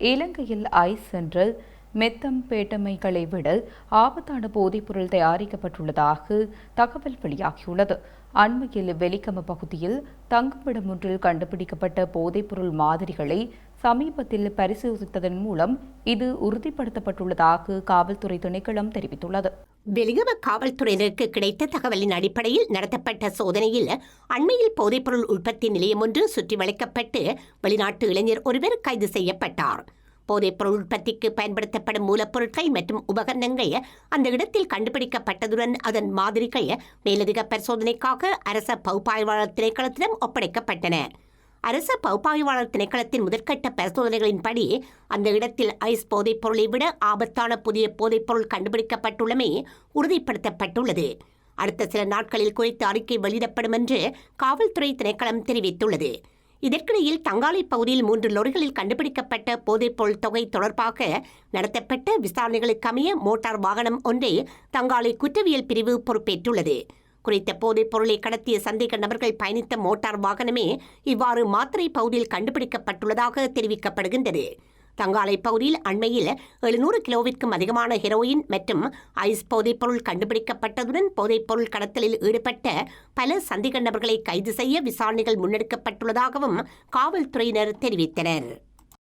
இலங்கையில் ice central மெத்தம் பேட்டமைகளை விட ஆபத்தான போதைப்பொருள் தயாரிக்கப்பட்டுள்ளதாக தகவல் வெளியாகியுள்ளது. அண்மையில் வெலிக்கம பகுதியில் தங்குமிடம் ஒன்றில் கண்டுபிடிக்கப்பட்ட போதைப்பொருள் மாதிரிகளை சமீபத்தில் பரிசோதித்ததன் மூலம் இது உறுதிப்படுத்தப்பட்டுள்ளதாக காவல்துறை திணைக்களம் தெரிவித்துள்ளது. வெளிகம காவல்துறையினருக்கு கிடைத்த தகவலின் அடிப்படையில் நடத்தப்பட்ட சோதனையில் அண்மையில் போதைப்பொருள் உற்பத்தி நிலையம் ஒன்று சுற்றி வளைக்கப்பட்டு வெளிநாட்டு இளைஞர் ஒருவர் கைது செய்யப்பட்டார். போதைப்பொருள் உற்பத்திக்கு பயன்படுத்தப்படும் மூலப்பொருட்கள் மற்றும் உபகரணங்கள் அந்த இடத்தில் கண்டுபிடிக்கப்பட்டதுடன் அதன் மாதிரிகள் மேலதிக பரிசோதனைக்காக அரச பகுப்பாய்வாளர் திணைக்களத்திடம் ஒப்படைக்கப்பட்டன. அரச பகுப்பாய்வாளர் திணைக்களத்தின் முதற்கட்ட பரிசோதனைகளின்படி அந்த இடத்தில் ஐஸ் போதைப் பொருளை விட ஆபத்தான புதிய போதைப்பொருள் கண்டுபிடிக்கப்பட்டுள்ளமை உறுதிப்படுத்தப்பட்டுள்ளது. அடுத்த சில நாட்களில் குறித்த அறிக்கை வெளியிடப்படும் என்று காவல்துறை திணைக்களம் தெரிவித்துள்ளது. இதற்கிடையில் தங்காலை பகுதியில் மூன்று லொரிகளில் கண்டுபிடிக்கப்பட்ட போதைப்பொருள் தொகை தொடர்பாக நடத்தப்பட்ட விசாரணைகளுக்கமைய மோட்டார் வாகனம் ஒன்றை தங்காலை குற்றவியல் பிரிவு பொறுப்பேற்றுள்ளது. குறித்த போதைப் பொருளை கடத்திய சந்தேக நபர்கள் பயணித்த மோட்டார் வாகனமே இவ்வாறு மாத்திரை பகுதியில் கண்டுபிடிக்கப்பட்டுள்ளதாக தெரிவிக்கப்படுகின்றது. தங்காலை பகுதியில் அண்மையில் எழுநூறு கிலோவிற்கும் அதிகமான ஹெரோயின் மற்றும் ஐஸ் போதைப்பொருள் கண்டுபிடிக்கப்பட்டதுடன் போதைப்பொருள் கடத்தலில் ஈடுபட்ட பல சந்தேக நபர்களை கைது செய்ய விசாரணைகள் முன்னெடுக்கப்பட்டுள்ளதாகவும் காவல்துறையினர் தெரிவித்தனர்.